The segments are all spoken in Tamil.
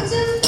Imagine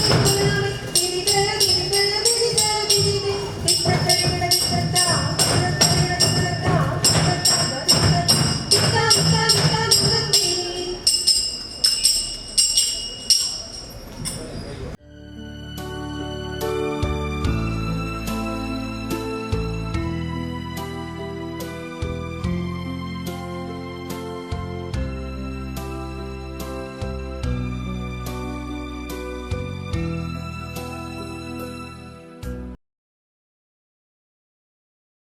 Thank you.